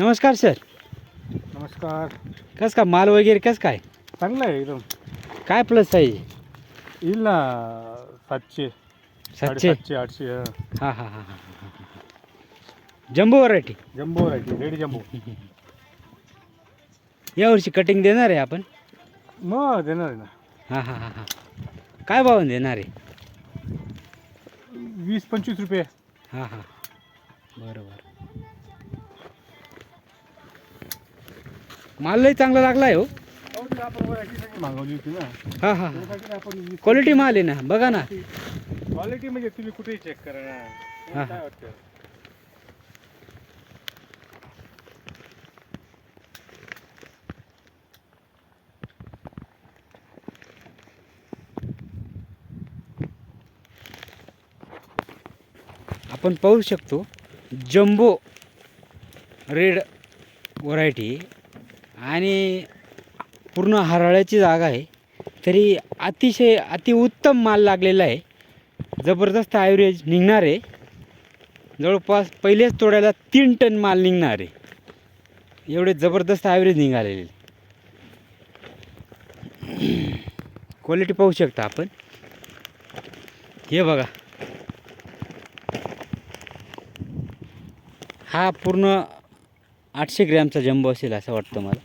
नमस्कार सर. नमस्कार. कस का माल वगैरे कस काय? चांगलं आहे एकदम. काय प्लस आहे? येईल ना सातशे सातशे? सातशे आठशे हं. हां हां हां हां जम्बो व्हरायटी जम्बो राहायची रेडी जम्बो. यावर्षी कटिंग देणार आहे आपण? मग देणार आहे ना. हां हां हां हां. काय भावाने देणार आहे? वीस पंचवीस रुपये. हां हां. बरोबर माल लई चांगला लागला आहे हो आपण व्हरायटीसाठी मागवली होती ना हां हां. त्यासाठी आपण वीस- क्वालिटी माल आहे ना बघा ना. क्वालिटी म्हणजे तुम्ही कुठेही चेक करा ना. हा. तुम्हाला काय वाटतं? आपण पाहू शकतो जम्बो रेड व्हरायटी आणि पूर्ण हराळ्याची जागा आहे. तरी अतिशय अतिउत्तम माल लागलेला आहे. जबरदस्त ॲव्हरेज निघणार आहे. जवळपास पहिलेच तोड्याला तीन टन माल निघणार आहे. एवढे जबरदस्त ॲव्हरेज निघालेले क्वालिटी पाहू शकता आपण. हे बघा. हा पूर्ण आठशे ग्रॅमचा जंबो असेल असं वाटतं मला.